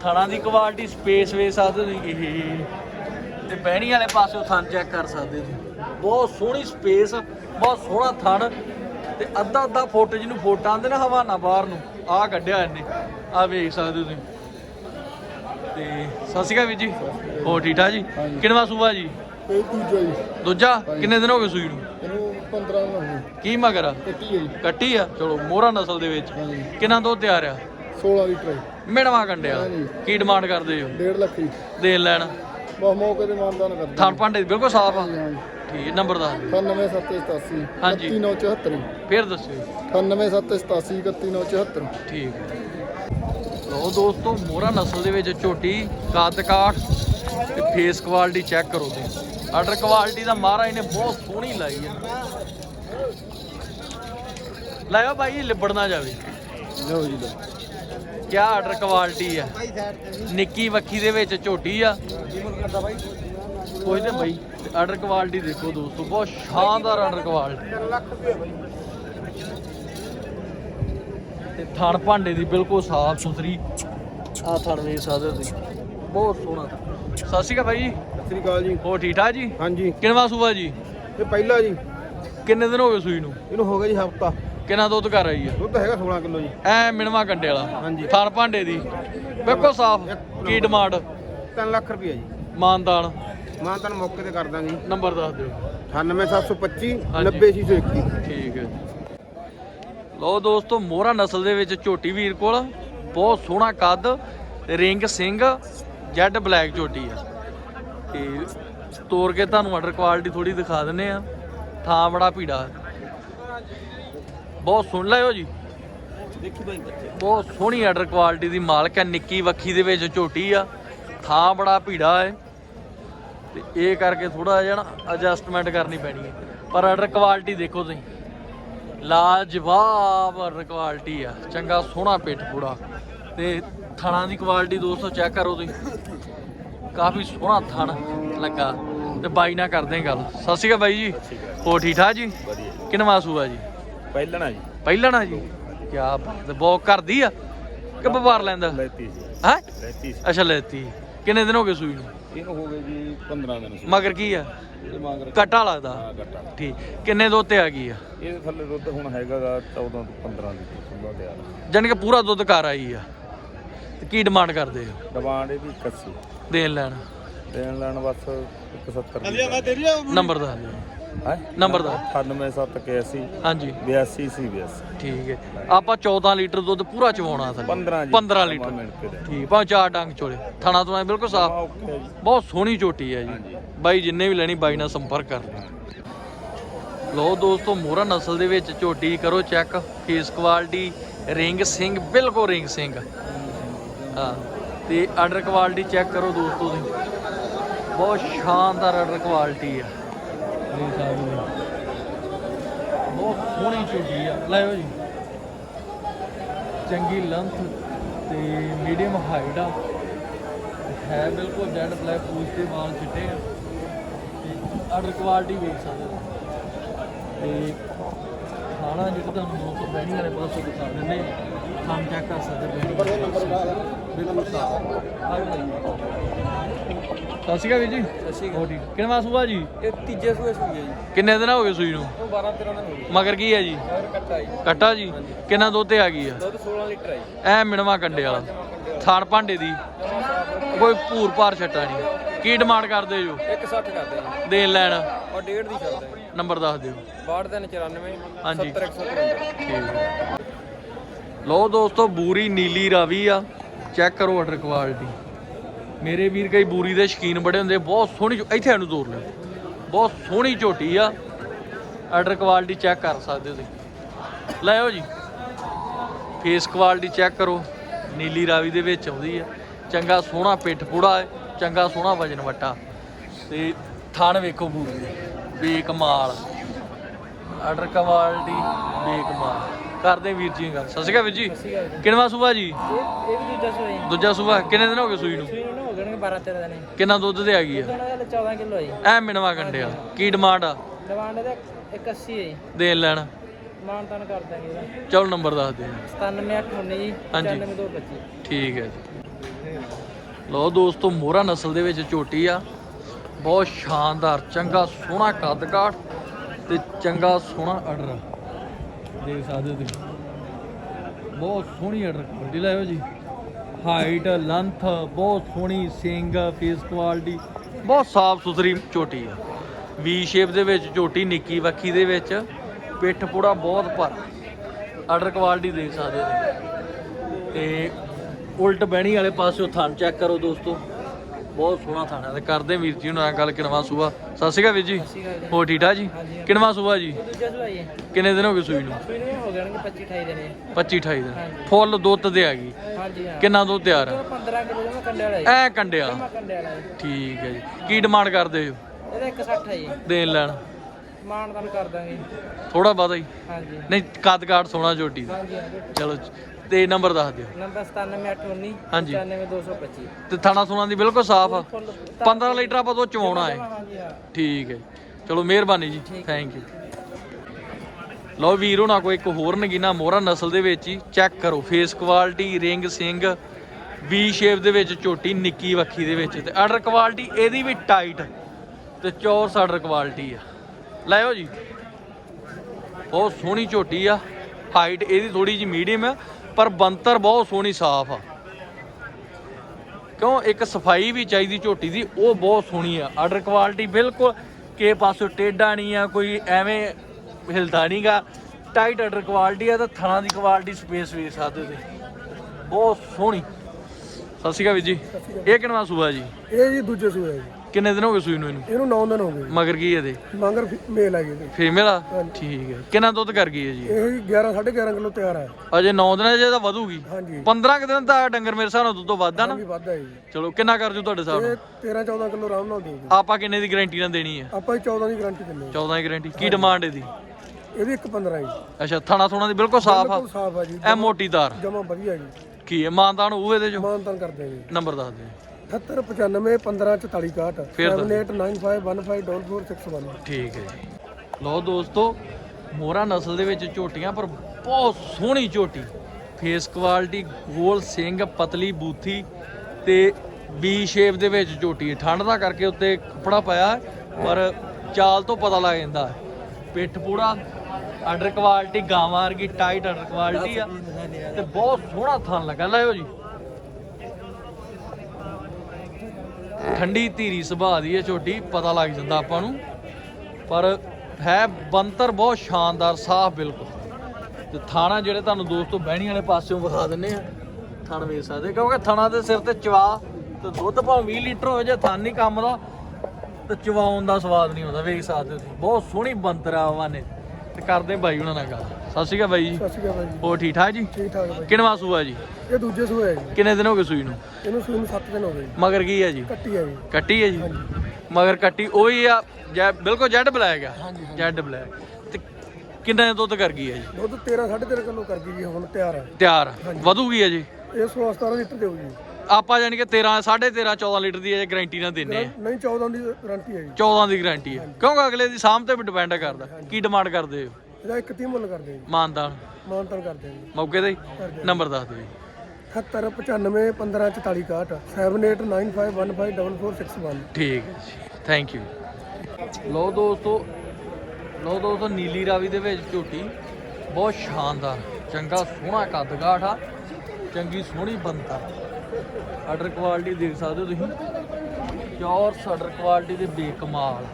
ਥਣਾਂ ਦੀ ਕੁਆਲਿਟੀ ਸਪੇਸ ਵੇਖ ਸਕਦੇ ਹੋ ਤੁਸੀਂ। ਇਹ ਤੇ ਬਹਿਣੀ ਵਾਲੇ ਪਾਸਿਓਂ ਥਣ ਚੈੱਕ ਕਰ ਸਕਦੇ ਤੁਸੀਂ। ਬਹੁਤ ਸੋਹਣੀ ਸਪੇਸ ਬਹੁਤ ਸੋਹਣਾ ਥਣ। ਤੇ ਅੱਧਾ ਅੱਧਾ ਫੁੱਟ ਜਿਹਨੂੰ ਫੁੱਟ ਆਂਦੇ ਨਾ ਹਵਾਨਾ ਬਾਹਰ ਨੂੰ ਆਹ ਕੱਢਿਆ ਇਹਨੇ ਆਹ ਵੇਖ ਸਕਦੇ ਹੋ ਤੁਸੀਂ। ਤੇ ਸਤਿ ਸ਼੍ਰੀ ਅਕਾਲ ਵੀਰ ਜੀ। ਹੋਰ ਠੀਕ ਠਾਕ ਜੀ? ਕਿੰਨਵਾ ਸੂਆ ਜੀ? ਇਹ ਦੂਜਾ ਜੀ। ਦੂਜਾ? ਕਿੰਨੇ ਦਿਨ ਹੋ ਗਏ ਸੂਈ ਨੂੰ? ਇਹਨੂੰ 15 ਨੂੰ ਕੀ ਮਗਰ ਆ? ਕੱਟੀ ਹੈ ਜੀ। ਕੱਟੀ ਆ? ਚਲੋ ਮੋਹਰਾ ਨਸਲ ਦੇ ਵਿੱਚ। ਕਿੰਨਾ ਦੁੱਧ ਤਿਆਰ ਆ? 16 ਲੀਟਰ ਮਿਣਵਾ ਕੰਡਿਆ। ਕੀ ਡਿਮਾਂਡ ਕਰਦੇ ਹੋ? 1.5 ਲੱਖ ਜੀ। ਦੇਣ ਲੈਣ। ਬਹੁਤ ਮੌਕੇ ਤੇ ਮਾਨਦਾਨ ਕਰਦੇ ਥਣ ਭਾਂਡੇ ਬਿਲਕੁਲ ਸਾਫ਼ ਆ। ਠੀਕ ਨੰਬਰ ਦੱਸ ਦਿਓ। 98787 ਹਾਂਜੀ। 31974 ਫੇਰ ਦੱਸਿਓ ਜੀ। 98787 31974 ਠੀਕ ਹੈ। ਲੋ ਦੋਸਤੋ ਮੋਹਰਾ ਨਸਲ ਦੇ ਵਿੱਚ ਝੋਟੀ ਕੱਦ ਕਾਠ ਤੇ ਫੇਸ ਕੁਆਲਿਟੀ ਚੈੱਕ ਕਰੋ ਤੁਸੀਂ। ਆਰਡਰ ਕੁਆਲਿਟੀ ਦਾ ਮਹਾਰਾਜ ਨੇ ਬਹੁਤ ਸੋਹਣੀ ਲਾਈ ਹੈ। ਲਾਇਆ ਭਾਈ ਲਿਬੜ ਨਾ ਜਾਵੇ। ਲਓ ਜੀ। ਕੀ ਆਰਡਰ ਕੁਆਲਿਟੀ ਆ ਨਿੱਕੀ ਵੱਖੀ ਦੇ ਵਿੱਚ ਝੋਟੀ ਆ। ਕੋਈ ਤੇ ਬਾਈ ਆਰਡਰ ਕੁਆਲਿਟੀ ਦੇਖੋ ਦੋਸਤੋ ਬਹੁਤ ਸ਼ਾਨਦਾਰ ਆਰਡਰ ਕੁਆਲਿਟੀ ਤੇ ਥਣ ਭਾਂਡੇ ਦੀ ਬਿਲਕੁਲ ਸਾਫ਼ ਸੁਥਰੀ ਆ ਥਣ ਵੇਖ ਸਕਦੇ ਹੋ ਤੁਸੀਂ ਬਹੁਤ ਸੋਹਣਾ ਸਤਿ ਸ਼੍ਰੀ ਅਕਾਲ ਜੀ। ਸਤਿ ਸ੍ਰੀ ਅਕਾਲ ਜੀ। ਹੋਰ ਠੀਕ ਠਾਕ ਜੀ? ਹਾਂਜੀ। ਕਿੰਨਵਾ ਸੂਆ ਜੀ? ਇਹ ਪਹਿਲਾ ਜੀ। ਕਿੰਨੇ ਦਿਨ ਹੋ ਗਏ ਸੂਈ ਨੂੰ? ਇਹਨੂੰ ਹੋ ਗਿਆ ਜੀ ਹਫਤਾ। ਕਿੰਨਾ ਦੁੱਧ ਕਰ ਰਹੀ ਆ ਦੁੱਧ ਹੈਗਾ 16 ਕਿਲੋ ਜੀ। ਐ ਮਿਣਵਾ ਕੰਡੇ ਵਾਲਾ। ਹਾਂਜੀ। ਥਣ ਭਾਂਡੇ ਦੀ। ਬਿਲਕੁਲ ਸਾਫ਼ ਕੀ ਡਿਮਾਂਡ 3 ਲੱਖ ਰੁਪਏ ਜੀ। ਮਾਨਦਾਨ। ਮਾਂ ਤੁਹਾਨੂੰ ਮੌਕੇ ਤੇ ਕਰ ਦਾਂਗੇ ਨੰਬਰ ਦੱਸ ਦਿਓ। 98725 ਹਾਂਜੀ। 90621 ਠੀਕ ਹੈ ਲੋ ਦੋਸਤੋ ਮੋਹਰਾ ਨਸਲ ਦੇ ਵਿੱਚ ਝੋਟੀ ਵੀਰ ਕੋਲ ਬਹੁਤ ਸੋਹਣਾ ਕੱਦ ਰਿੰਗ ਸਿੰਘ ਜੈਡ ਬਲੈਕ ਝੋਟੀ ਆ। ਤੇ ਤੋੜ ਕੇ ਤੁਹਾਨੂੰ ਆਰਡਰ ਕੁਆਲਿਟੀ ਥੋੜੀ ਦਿਖਾ ਦਿੰਨੇ ਆ ਥਾਂ ਬੜਾ ਭੀੜਾ। ਬਹੁਤ ਸੁਣ ਲਿਓ ਜੀ। ਦੇਖੀ ਬਾਈ ਬੱਚੇ ਬਹੁਤ ਸੋਹਣੀ ਆਰਡਰ ਕੁਆਲਿਟੀ ਦੀ ਮਾਲਕ ਹੈ। ਨਿੱਕੀ ਵੱਖੀ ਦੇ ਵਿੱਚ ਝੋਟੀ ਆ। ਥਾਂ ਬੜਾ ਭੀੜਾ ਹੈ। ਤੇ ਇਹ ਕਰਕੇ ਥੋੜਾ ਜਿਹਾ ਨਾ ਐਡਜਸਟਮੈਂਟ ਕਰਨੀ ਪੈਣੀ ਹੈ। ਪਰ ਆਰਡਰ ਕੁਆਲਿਟੀ ਦੇਖੋ ਤੁਸੀਂ। ਲਾਜਵਾਬ ਆਰਡਰ ਕੁਆਲਿਟੀ ਆ। ਚੰਗਾ ਸੋਹਣਾ ਪਿੱਠ ਪੂੜਾ। ਤੇ ਥਣਾ ਦੀ ਕੁਆਲਿਟੀ ਦੋਸਤੋ ਚੈੱਕ ਕਰੋ ਤੁਸੀਂ। ਕਾਫੀ ਸੋਹਣਾ ਥਣ ਲੱਗਾ। ਤੇ ਬਾਈ ਨਾਲ ਕਰਦੇ ਹਾਂ ਗੱਲ। ਸਤਿ ਸ਼੍ਰੀ ਅਕਾਲ ਬਾਈ ਜੀ। ਹੋ ਠੀਕ ਠਾਕ ਜੀ? ਕਿੰਨਵਾ ਸੂਆ ਜੀ? ਪਹਿਲਣਾ ਜੀ। ਪਹਿਲਾਂ ਨਾ ਜੀ? ਕੀ ਬਾਤ ਬਹੁਤ ਕਰਦੀ ਆ ਕਿ ਵਪਾਰ ਲੈਂਦਾ? ਲੈਤੀ ਹੈ? ਲੈਤੀ ਅੱਛਾ ਲੈਤੀ। ਕਿੰਨੇ ਦਿਨ ਹੋ ਗਏ ਸੂਈ ਨੂੰ? ਇਹਨੂੰ ਹੋ ਗਏ ਜੀ 15 ਦਿਨ ਸੀ। ਮਗਰ ਕੀ ਆ? ਇਹ ਕਟਾ ਲੱਗਦਾ ਹਾਂ ਠੀਕ। ਕਿੰਨੇ ਦੁੱਧ ਤੇ ਆ ਗਈ ਆ? ਇਹਦੇ ਥੱਲੇ ਦੁੱਧ ਹੁਣ ਹੈਗਾਗਾ 14 ਤੋਂ 15 ਲੀਟਰ ਸੁੰਦਾ ਤਿਆਰ ਜਾਣੀ ਕਿ ਪੂਰਾ ਦੁੱਧ ਘਰ ਆਈ ਆ। ਤੇ ਕੀ ਡਿਮਾਂਡ ਕਰਦੇ ਹੋ? ਡਿਮਾਂਡ ਇਹਦੀ 81 ਦੇਣ ਲੈਣ। ਦੇਣ ਲੈਣ ਬਸ 170 ਦੀ ਨੰਬਰ ਦੱਸ ਦਿਓ। ਹੈ? ਨੰਬਰ ਦਾ। 9781 ਹਾਂਜੀ। 82 ਸੀ 82 ਠੀਕ ਹੈ। ਆਪਾਂ 14 ਲੀਟਰ ਦੁੱਧ ਪੂਰਾ ਚਵਾਉਣਾ ਥੱਲੇ 15 ਜੀ। 15 ਲੀਟਰ। ਠੀਕ ਭਾਵੇਂ ਚਾਰ ਡੰਗ ਚੋਲੇ। ਥਣਾ ਤੋਂ ਬਿਲਕੁਲ ਸਾਫ਼। ਜੀ। ਬਹੁਤ ਸੋਹਣੀ ਝੋਟੀ ਹੈ ਜੀ। ਬਾਈ ਜਿੰਨੇ ਵੀ ਲੈਣੀ ਬਾਈ ਨਾਲ ਸੰਪਰਕ ਕਰ ਲਓ। ਦੋਸਤੋ ਮੋਹਰਾ ਨਸਲ ਦੇ ਵਿੱਚ ਝੋਟੀ ਕਰੋ ਚੈੱਕ। ਫੇਸ ਕੁਆਲਿਟੀ ਰਿੰਗ ਸਿੰਘ ਬਿਲਕੁਲ ਰਿੰਗ ਸਿੰਘ ਹਾਂ। ਤੇ ਆਰਡਰ ਕੁਆਲਿਟੀ ਚੈੱਕ ਕਰੋ ਦੋਸਤੋ ਤੁਸੀਂ। ਬਹੁਤ ਸ਼ਾਨਦਾਰ ਆਰਡਰ ਕੁਆਲਿਟੀ ਆ। ਦੇਖ ਸਕਦੇ ਹੋ ਬਹੁਤ ਸੋਹਣੀ ਝੋਟੀ ਆ। ਲੈਓ ਜੀ। ਚੰਗੀ ਲੰਥ ਤੇ ਮੀਡੀਅਮ ਹਾਈਟ ਆ। ਹੈ ਬਿਲਕੁਲ ਜੈਡ ਬਲੈਕ ਪੂਛ ਤੇ ਵਾਲ ਚਿੱਟੇ ਆ। ਤੇ ਆਰਡਰ ਕੁਆਲਿਟੀ ਵੇਖ ਸਕਦੇ ਹੋ। ਤੇ ਖਾਣਾ ਜਿਹੜਾ ਤੁਹਾਨੂੰ ਦੋਸਤੋ ਬੈਣੀ ਵਾਲੇ ਪਾਸੇ ਦਿਖਾ ਦਿੰਦੇ ਕੰਮ ਚੈੱਕ ਕਰ ਸਕਦੇ ਹੋ। ਬਿਲਕੁਲ ਸਾਫ਼। ਆਇਓ ਭਾਈ ਸਤਿ ਸ਼੍ਰੀ ਅਕਾਲ ਵੀਰ ਜੀ। ਸਤਿ ਸ਼੍ਰੀ ਅਕਾਲ। ਕਿੰਨਾ ਸੂਆ ਜੀ? ਇਹ ਤੀਜੇ ਸੂਏ ਸੂਈ ਹੈ ਜੀ। ਕਿੰਨੇ ਦਿਨ ਹੋ ਗਏ ਸੂਈ ਨੂੰ? ਉਹ 12 13 ਦਿਨ ਹੋ ਗਏ। ਮਗਰ ਕੀ ਹੈ ਜੀ? ਹੋਰ ਕੱਟਾ ਜੀ। ਕੱਟਾ ਜੀ? ਕਿੰਨਾ ਦੁੱਧ ਤੇ ਆ ਗਈ ਆ? ਦੁੱਧ 16 ਲੀਟਰ ਹੈ ਜੀ। ਐ ਮਿਣਵਾ ਕੰਡੇ ਵਾਲਾ। ਥਾੜ ਭਾਂਡੇ ਦੀ। ਕੋਈ ਭੂਰ ਭਾਰ ਛੱਟਾ ਨਹੀਂ। ਕੀ ਡਿਮਾਂਡ ਕਰਦੇ ਜੋ? 160 ਕਰਦੇ ਜੀ। ਦੇਣ ਲੈਣ। ਔਰ ਡੇਢ ਦੀ ਛੱਡਦੇ ਨੰਬਰ ਦੱਸ ਦਿਓ। 6294 ਹਾਂਜੀ। 70153 ਠੀਕ। ਲੋ ਦੋਸਤੋ ਬੂਰੀ ਨੀਲੀ ਰਾਵੀ ਆ। ਚੈੱਕ ਕਰੋ ਆਰਡਰ ਕੁਆਲਿਟੀ ਮੇਰੇ ਵੀਰ ਕਈ ਬੂਰੀ ਦੇ ਸ਼ਕੀਨ ਬੜੇ ਹੁੰਦੇ ਬਹੁਤ ਸੋਹਣੀ ਇੱਥੇ ਇਹਨੂੰ ਤੋੜ ਲਿਓ। ਬਹੁਤ ਸੋਹਣੀ ਝੋਟੀ ਆ। ਆਰਡਰ ਕੁਆਲਿਟੀ ਚੈੱਕ ਕਰ ਸਕਦੇ ਹੋ ਤੁਸੀਂ। ਲੈਓ ਜੀ। ਫੇਸ ਕੁਆਲਿਟੀ ਚੈੱਕ ਕਰੋ। ਨੀਲੀ ਰਾਵੀ ਦੇ ਵਿੱਚ ਆਉਂਦੀ ਆ। ਚੰਗਾ ਸੋਹਣਾ ਪਿੱਠ ਪੂੜਾ ਹੈ ਚੰਗਾ ਸੋਹਣਾ ਵਜਨ ਵਟਾ। ਤੇ ਥਣ ਵੇਖੋ ਬੂਰੀ ਦੇ। ਬੇਕਮਾਲ। ਆਰਡਰ ਕੁਆਲਿਟੀ ਬੇਕਮਾਲ। ਕਰਦੇ ਵੀਰ ਜੀ ਗੱਲ। ਸਤਿ ਸ਼੍ਰੀ ਅਕਾਲ ਵੀਰ ਜੀ। ਕਿੰਨਵਾ ਸੂਬਾ ਜੀ? ਇਹ ਵੀ ਦੂਜਾ ਸੂਏ ਦੂਜਾ ਸੂਬਾ। ਕਿੰਨੇ ਦਿਨ ਹੋ ਗਏ ਸੂਈ ਨੂੰ ਸੂਈ ਨੂੰ ਹੋ ਗਏ 12 13 ਦਿਨ ਕਿੰਨਾ ਦੁੱਧ ਤੇ ਆ ਗਈ ਆ? ਉਹਨਾਂ ਦਾ 14 ਕਿਲੋ ਹੈ ਜੀ। ਐ ਮਿਣਵਾ ਕੰਡੇ ਆ ਕੀ ਡਿਮਾਂਡ ਆ? ਡਿਮਾਂਡ ਇਹਦਾ 81 ਹੈ ਜੀ। ਦੇਣ ਲੈਣ। ਮਾਨ ਤਾਨ ਕਰ ਦਾਂਗੇ ਇਹਦਾ। ਚਲੋ ਨੰਬਰ ਦੱਸ ਦੇ। 97819 ਜੀ ਹਾਂਜੀ। 9225 ਠੀਕ ਹੈ ਜੀ। ਲੋ ਦੋਸਤੋ ਮੋਹਰਾ ਨਸਲ ਦੇ ਵਿੱਚ ਝੋਟੀ ਆ। ਬਹੁਤ ਸ਼ਾਨਦਾਰ ਚੰਗਾ ਸੋਹਣਾ ਕੱਦ ਕਾਠ ਤੇ ਚੰਗਾ ਸੋਹਣਾ ਆਰਡਰ ਦੇਖ ਸਕਦੇ ਹੋ ਤੁਸੀਂ। ਬਹੁਤ ਸੋਹਣੀ ਆਰਡਰ ਕੁਆਲਿਟੀ ਲਾਇਓ ਜੀ। ਹਾਈਟ ਲੰਥ ਬਹੁਤ ਸੋਹਣੀ ਸਿੰਗ ਫੇਸ ਕੁਆਲਿਟੀ ਬਹੁਤ ਸਾਫ਼ ਸੁਥਰੀ ਝੋਟੀ ਆ। ਵੀ ਸ਼ੇਪ ਦੇ ਵਿੱਚ ਝੋਟੀ, ਨਿੱਕੀ ਵੱਖੀ ਦੇ ਵਿੱਚ, ਪਿੱਠ ਪੂੜਾ ਬਹੁਤ ਭਰ। ਆਰਡਰ ਕੁਆਲਿਟੀ ਦੇਖ ਸਕਦੇ ਹੋ ਤੁਸੀਂ। ਤੇ ਉਲਟ ਬਹਿਣੀ ਵਾਲੇ ਪਾਸੇ ਥਣ ਚੈੱਕ ਕਰੋ ਦੋਸਤੋ। ਬਹੁਤ ਸੋਹਣਾ ਥਾਣਾ ਤੇ ਕਰਦੇ ਵੀਰ ਜੀ ਨਾਲ ਗੱਲ ਕਿਨਵਾ ਸੂਆ? ਸਤਿ ਸ਼੍ਰੀ ਅਕਾਲ ਵੀਰ ਜੀ। ਹੋ ਠੀਕ ਠਾਕ ਜੀ। ਕਿਨਵਾ ਸੂਆ ਜੀ? ਦੂਜਾ ਕਿੰਨੇ ਦਿਨ ਹੋ ਗਏ ਸੂਈ ਨੂੰ? ਸੂਈ ਨੂੰ ਹੋ ਜਾਣਗੇ 25 28 ਦਿਨ। 25 28 ਦਿਨ। ਹਾਂਜੀ। ਫੁੱਲ ਦੁੱਧ ਤੇ ਆ ਗਈ। ਹਾਂਜੀ ਹਾਂ। ਕਿੰਨਾ ਦੁੱਧ ਤਿਆਰ ਆ? 15 ਕਿਲੋ ਜਮਾ ਕੰਡੇ ਵਾਲਾ ਜੀ। ਐ ਕੰਡਿਆ। ਠੀਕ ਹੈ ਜੀ। ਕੀ ਡਿਮਾਂਡ ਕਰਦੇ ਹੋ? ਇਹਦਾ 160 ਹੈ ਜੀ। ਦੇਣ ਲੈਣ। ਮਾਨ ਤਾਂ ਕਰ ਦਾਂਗੇ। ਥੋੜਾ ਬਹੁਤਾ ਹੀ। ਹਾਂਜੀ। ਨਹੀਂ ਕੱਦ ਕਾਠ ਸੋਹਣਾ ਝੋਟੀ ਦਾ। ਚਲੋ ਤੇ ਨੰਬਰ ਦੱਸ ਦਿਓ। ਨੰਬਰ 9719 ਹਾਂਜੀ। 95225 ਤੇ ਥਾਣਾ ਸੋਨਾ ਦੀ ਬਿਲਕੁਲ ਸਾਫ਼ ਆ। ਫੁੱਲ 15 ਲੀਟਰ ਆਪਾਂ ਤੋਂ ਚਵਾਉਣਾ ਹੈ। ਠੀਕ ਹੈ। ਚਲੋ ਮਿਹਰਬਾਨੀ ਜੀ। ਥੈਂਕ ਯੂ ਲਓ ਵੀਰ ਹੋਣਾ ਕੋਈ ਇੱਕ ਹੋਰ ਨਗੀਨਾ ਮੋਹਰਾ ਨਸਲ ਦੇ ਵਿੱਚ ਹੀ ਚੈੱਕ ਕਰੋ। ਫੇਸ ਕੁਆਲਿਟੀ ਰਿੰਗ ਸਿੰਘ ਵੀ ਸ਼ੇਪ ਦੇ ਵਿੱਚ ਝੋਟੀ ਨਿੱਕੀ ਵੱਖੀ ਦੇ ਵਿੱਚ। ਤੇ ਆਰਡਰ ਕੁਆਲਿਟੀ ਇਹਦੀ ਵੀ ਟਾਈਟ ਤੇ ਚੌਰਸ ਆਰਡਰ ਕੁਆਲਿਟੀ ਆ ਲੈਓ ਜੀ। ਬਹੁਤ ਸੋਹਣੀ ਝੋਟੀ ਆ। ਹਾਈਟ ਇਹਦੀ ਥੋੜੀ ਜਿਹੀ ਮੀਡੀਅਮ ਆ ਪਰ ਬੰਤਰ ਬਹੁਤ ਸੋਹਣੀ ਸਾਫ਼ ਆ। ਕਿਉਂ? ਇੱਕ ਸਫ਼ਾਈ ਵੀ ਚਾਹੀਦੀ ਝੋਟੀ ਦੀ, ਉਹ ਬਹੁਤ ਸੋਹਣੀ ਆ। ਆਰਡਰ ਕੁਆਲਿਟੀ ਬਿਲਕੁਲ ਕੇ ਪਾਸੋਂ ਟੇਢਾ ਨਹੀਂ ਆ, ਕੋਈ ਐਵੇਂ ਹਿਲਦਾ ਨਹੀਂਗਾ। ਟਾਈਟ ਆਰਡਰ ਕੁਆਲਿਟੀ ਆ ਤਾਂ ਥਣਾ ਦੀ ਕੁਆਲਿਟੀ ਸਪੇਸ ਵੇਖ ਸਕਦੇ ਤੇ ਬਹੁਤ ਸੋਹਣੀ। ਸਤਿ ਸ਼੍ਰੀ ਅਕਾਲ ਵੀਰ ਜੀ। ਇਹ ਕਿੰਨਵਾ ਸੂਆ ਜੀ? ਇਹ ਜੀ ਦੂਜੇ ਸੂਏ ਜੀ। ਕਿੰਨੇ ਦਿਨ ਹੋ ਗਏ ਸੂਈ ਨੂੰ ਇਹਨੂੰ? ਇਹਨੂੰ 9 ਦਿਨ ਹੋ ਗਏ। ਮਗਰ ਕੀ ਇਹਦੇ? ਮੰਗਰ ਮੇਲ ਆ ਗਈ ਜੀ ਫੀਮੇਲ ਆ? ਠੀਕ ਹੈ। ਕਿੰਨਾ ਦੁੱਧ ਕਰ ਗਈ ਹੈ ਜੀ? ਇਹ ਜੀ 11 11.5 ਕਿਲੋ ਤਿਆਰ ਹੈ। ਅਜੇ 9 ਦਿਨਾਂ ਜੇ ਤਾਂ ਵਧੂਗੀ। ਹਾਂਜੀ। 15 ਕੁ ਦਿਨ ਤਾਂ ਡੰਗਰ ਮੇਰੇ ਹਿਸਾਬ ਨਾਲ ਦੁੱਧ ਤੋਂ ਵੱਧਦਾ ਨਾ। ਵੀ ਵੱਧਦਾ ਜੀ। ਚਲੋ ਕਿੰਨਾ ਕਰ ਜੂ ਤੁਹਾਡੇ ਹਿਸਾਬ ਨਾਲ? ਇਹ 13 14 ਕਿਲੋ ਆਰਾਮ ਨਾਲ ਦੇਊਗੀ। ਆਪਾਂ ਕਿੰਨੇ ਦੀ ਗਾਰੰਟੀ ਨਾਲ ਦੇਣੀ ਹੈ? ਆਪਾਂ ਹੀ 14 ਦੀ ਗਾਰੰਟੀ ਦਿੰਦੇ 14 ਦੀ ਗਾਰੰਟੀ ਕੀ ਡਿਮਾਂਡ ਇਹਦੀ? ਇਹਦੀ 1.15 ਜੀ। ਅੱਛਾ ਥਾਣਾ ਥੋਣਾ ਦੀ ਬਿਲਕੁਲ ਸਾਫ਼ ਆ। ਬਿਲਕੁਲ ਸਾਫ਼ ਆ ਜੀ। ਐ ਮੋਟੀ ਤਾਰ। ਜਮਾ ਵਧੀਆ ਜੀ। ਕੀ ਹੈ? ਉਹ ਇਹਦੇ ਜੋ ਮਾਨਤਨ ਕਰਦੇ ਜੀ। ਨੰਬਰ ਦੱਸ ਦਿਓ। 78 95 15 44 61 ਫਿਰ ਦੱਸ। 7895154461 ਠੀਕ ਹੈ ਜੀ। ਲਓ ਦੋਸਤੋ ਮੋਰਾ ਨਸਲ ਦੇ ਵਿੱਚ ਝੋਟੀਆਂ ਪਰ ਬਹੁਤ ਸੋਹਣੀ ਝੋਟੀ। ਫੇਸ ਕੁਆਲਿਟੀ ਗੋਲ ਸਿੰਘ ਪਤਲੀ ਬੂਥੀ ਤੇ ਬੀ ਸ਼ੇਪ ਦੇ ਵਿੱਚ ਝੋਟੀ ਹੈ। ਠੰਡ ਦਾ ਕਰਕੇ ਉੱਤੇ ਕੱਪੜਾ ਪਾਇਆ ਹੈ, ਪਰ ਚਾਲ ਤੋਂ ਪਤਾ ਲੱਗ ਜਾਂਦਾ ਹੈ। ਪਿੱਠ ਪੂੜਾ ਆਰਡਰ ਕੁਆਲਿਟੀ ਗਾਵਾਂ ਵਰਗੀ ਟਾਈਟ ਆਰਡਰ ਕੁਆਲਿਟੀ ਆ। ਤੇ ਬਹੁਤ ਸੋਹਣਾ ਥਣ ਲੱਗਾ। ਲਿਓ ਜੀ। ਠੰਡੀ ਧੀਰੀ ਸੁਭਾਅ ਦੀ ਹੈ ਝੋਟੀ, ਪਤਾ ਲੱਗ ਜਾਂਦਾ ਆਪਾਂ ਨੂੰ। ਪਰ ਹੈ ਬੰਤਰ ਬਹੁਤ ਸ਼ਾਨਦਾਰ, ਸਾਫ਼ ਬਿਲਕੁਲ। ਤੇ ਥਾਣਾ ਜਿਹੜੇ ਤੁਹਾਨੂੰ ਦੋਸਤੋ ਬਹਿਣੀ ਵਾਲੇ ਪਾਸਿਓਂ ਵਿਖਾ ਦਿੰਨੇ ਆ, ਥਣ ਵੇਚ ਸਕਦੇ। ਕਿਉਂਕਿ ਥਣਾ ਦੇ ਸਿਰ ਤੇ ਚਵਾ ਤੇ ਦੁੱਧ ਭਾਵੇਂ 20 ਲੀਟਰ ਹੋਵੇ, ਜੇ ਥਣ ਨਹੀਂ ਕੰਮ ਦਾ, ਤੇ ਚਵਾਉਣ ਦਾ ਸਵਾਦ ਨਹੀਂ ਆਉਂਦਾ ਵੇਖ ਸਕਦੇ ਤੁਸੀਂ। ਬਹੁਤ ਸੋਹਣੀ ਬੰਤਰ ਆ ਨੇ ਤੇ ਕਰਦੇ ਬਾਈ ਉਹਨਾਂ ਨਾਲ ਗੱਲ। ਸਤਿ ਸ਼੍ਰੀ ਅਕਾਲ ਬਾਈ ਜੀ। ਸਤਿ ਸ਼੍ਰੀ ਅਕਾਲ ਜੀ। ਹੋਰ ਠੀਕ ਠਾਕ ਜੀ? ਠੀਕ ਠਾਕ ਬਾਈ। ਕਿਨਵਾ ਸੂਆ ਜੀ? ਇਹ ਦੂਜੇ ਸੂਏ ਹੈ ਜੀ। ਕਿੰਨੇ ਦਿਨ ਹੋ ਗਏ ਸੂਈ ਨੂੰ? ਇਹਨੂੰ ਸੂਈ ਨੂੰ 7 ਦਿਨ ਹੋ ਗਏ ਜੀ। ਮਗਰ ਕੀ ਹੈ ਜੀ? ਕੱਟੀ ਹੈ ਜੀ। ਕੱਟੀ ਹੈ ਜੀ? ਮਗਰ ਕੱਟੀ ਉਹੀ ਆ ਜੈ ਬਿਲਕੁਲ ਜੈਡ ਬਲੈਕ ਆ। ਹਾਂਜੀ, ਜੈਡ ਬਲੈਕ। ਤੇ ਕਿੰਨਾ ਦੁੱਧ ਕਰ ਗਈ ਹੈ ਜੀ? ਦੁੱਧ 13 13.5 ਕਿਲੋ ਕਰ ਗਈ ਜੀ ਹੁਣ ਤਿਆਰ ਹੈ ਤਿਆਰ ਵਧੂਗੀ ਹੈ ਜੀ? ਇਹ 16 17 ਲੀਟਰ ਦੇਊ ਜੀ ਆਪਾਂ ਜਾਨੀ ਕਿ 13 13.5 14 ਲੀਟਰ ਦੀ ਗਾਰੰਟੀ ਨਾਲ ਦਿੰਨੇ ਆ। ਨਹੀਂ 14 ਦੀ ਗਾਰੰਟੀ ਹੈ ਜੀ। 14 ਦੀ ਗਾਰੰਟੀ ਹੈ ਕਿਉਂਕਿ ਅਗਲੇ ਦੀ ਸਾਂਭ ਤੇ ਵੀ ਡਿਪੈਂਡ ਕਰਦਾ। ਕੀ ਡਿਮਾਂਡ ਕਰਦੇ ਹੋ? ਇਹਦਾ ਇੱਕ ਤੀ ਮੁੱਲ ਕਰਦੇ ਜੀ। ਮਾਨਦਾਨ ਮਾਨਤਨ ਕਰਦੇ ਜੀ। ਮੌਕੇ ਤੇ ਨੰਬਰ ਦੱਸ ਦਿਓ ਜੀ। 78 95 15 44 61 7895154461 ਠੀਕ ਹੈ ਜੀ। ਥੈਂਕ ਯੂ ਲੋ ਦੋਸਤੋ ਲੋ ਦੋਸਤੋ ਨੀਲੀ ਰਾਵੀ ਦੇ ਵਿੱਚ ਝੋਟੀ। ਬਹੁਤ ਸ਼ਾਨਦਾਰ। ਚੰਗਾ ਸੋਹਣਾ ਕੱਦ ਕਾਠ ਆ। ਚੰਗੀ ਸੋਹਣੀ ਬੰਤਾ। ਆਰਡਰ ਕੁਆਲਿਟੀ ਦੇਖ ਸਕਦੇ ਹੋ ਤੁਸੀਂ। ਚੌਰ ਆਰਡਰ ਕੁਆਲਿਟੀ ਦੇ ਬੇਕਮਾਲ।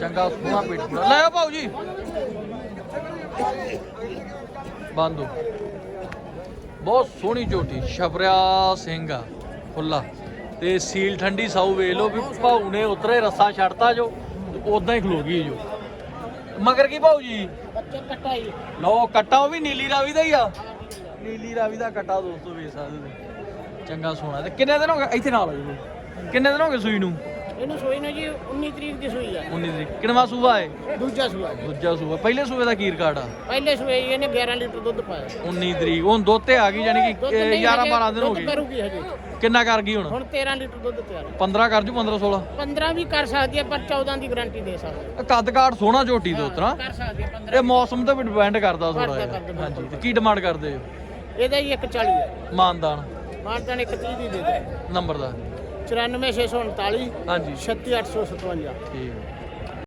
ਚੰਗਾ ਸੋਹਣਾ ਪੇਟ ਲੈ ਆਓ ਜੀ। ਬੰਦੋ। ਬਹੁਤ ਸੋਹਣੀ ਝੋਟੀ ਛਪਰਿਆ ਸਿੰਘ ਆ ਫੁੱਲਾ ਤੇ ਸੀਲ ਠੰਡੀ ਸਾਊ ਵੇਖ ਲਓ ਵੀ ਭਾਊ ਨੇ ਉਤਰੇ, ਰੱਸਾ ਛੱਡਤਾ ਜੋ ਉਦਾਂ ਹੀ ਖਲੋ ਗਈ ਜੋ। ਮਗਰ ਕੀ ਭਾਊ ਜੀ? ਲਓ, ਕੱਟਾ ਉਹ ਵੀ ਨੀਲੀ ਰਾਵੀ ਦਾ ਹੀ ਆ। ਨੀਲੀ ਰਾਵੀ ਦਾ ਕੱਟਾ ਦੋਸਤੋ ਵੇਖ ਸਕਦੇ ਤੁਸੀਂ। ਚੰਗਾ ਸੋਹਣਾ। ਤੇ ਕਿੰਨੇ ਦਿਨ ਹੋ ਗਏ? ਇੱਥੇ ਨਾਲ ਆ ਜੀ ਕਿੰਨੇ ਦਿਨ ਹੋ ਗਏ ਸੂਈ ਨੂੰ? ਇਹਨੂੰ ਸੋਈ ਨਾ ਜੀ 19 ਤਰੀਕ ਦੀ ਸੋਈ ਆ। 19 ਤਰੀਕ। ਕਿੰਨਵਾ ਸੂਆ ਹੈ ਦੂਜਾ ਸੂਆ ਦੂਜਾ ਸੂਆ। ਪਹਿਲੇ ਸੂਏ ਦਾ ਕੀ ਰਿਕਾਰਡ ਆ? ਪਹਿਲੇ ਸੂਏ ਇਹਨੇ 11 ਲੀਟਰ ਦੁੱਧ ਪਾਇਆ। 19 ਤਰੀਕ। ਹੁਣ ਦੋਤੇ ਆ ਗਈ ਯਾਨੀ ਕਿ 11 12 ਦਿਨ ਹੋ ਗਏ। ਕਰੂਗੀ ਹਜੇ। ਕਿੰਨਾ ਕਰ ਗਈ ਹੁਣ? ਹੁਣ 13 ਲੀਟਰ ਦੁੱਧ ਤਿਆਰ ਹੈ 15 ਕਰ ਜੂ 15 16 15 ਵੀ ਕਰ ਸਕਦੀ ਹੈ ਪਰ 14 ਦੀ ਗਾਰੰਟੀ ਦੇ ਸਕਦੀ ਕੱਦ ਕਾਠ ਸੋਹਣਾ ਝੋਟੀ ਦੇ ਉਤਰਾ। ਕਰ ਸਕਦੀ ਹੈ 15 ਇਹ ਮੌਸਮ ਤੇ ਵੀ ਡਿਪੈਂਡ ਕਰਦਾ ਥੋੜਾ ਕਰਦਾ, ਜਿਹਾ। ਕਰਦਾ, ਹਾਂਜੀ। ਤੇ ਕੀ ਡਿਮਾਂਡ ਕਰਦੇ ਹੋ? ਇਹਦਾ ਹੀ 140 ਹੈ ਮਾਨਦਾਨ। ਮਾਨਤਾਨ 130 ਦੀ ਦੇ ਦੇ ਨੰਬਰ ਦਾ। 94639 ਹਾਂਜੀ। 36857 ਠੀਕ।